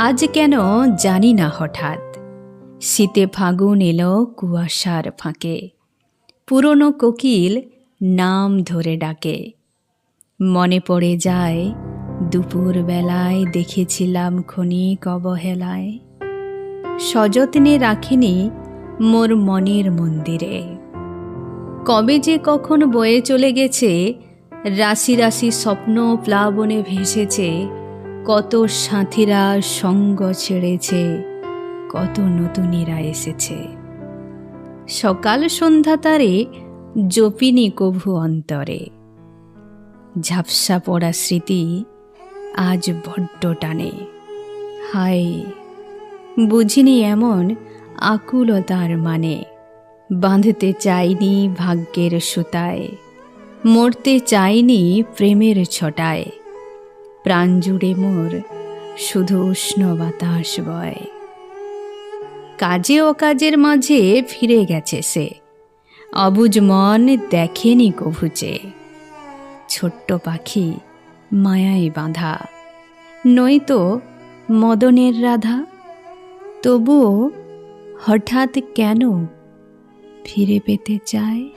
আজ কেন জানি না হঠাৎ। শীতে ফাগুন এলো কুয়াশার ফাঁকে। পুরনো কোকিল নাম ধরে ডাকে। মনে পড়ে যায়, দুপুর বেলায় দেখেছিলাম ক্ষণিক অবহেলায়। সযত্নে রাখিনি মোর মনের মন্দিরে। কবে যে কখন বয়ে চলে গেছে, রাশি রাশি স্বপ্ন প্লাবনে ভেসেছে কত সাথীরা সঙ্গ ছেড়েছে, কত নতুনেরা এসেছে। সকাল সন্ধ্যা তারে জপিনি কভু অন্তরে। ঝাপসা পড়া স্মৃতি আজ বড্ড টানে। হায়, বুঝিনি এমন আকুলতার মানে। বাঁধতে চাইনি ভাগ্যের সুতায়, মরতে চাইনি প্রেমের ছটায়। প্রাণ জুড়ে মোর শুধু উষ্ণ বাতাস বয়। কাজে ও কাজের মাঝে ফিরে গেছে সে। অবুজ মন দেখেনি কভুচে ছোট্ট পাখি মায়ায় বাঁধা। নয়তো মদনের রাধা। তবুও হঠাৎ কেন ফিরে পেতে চায়?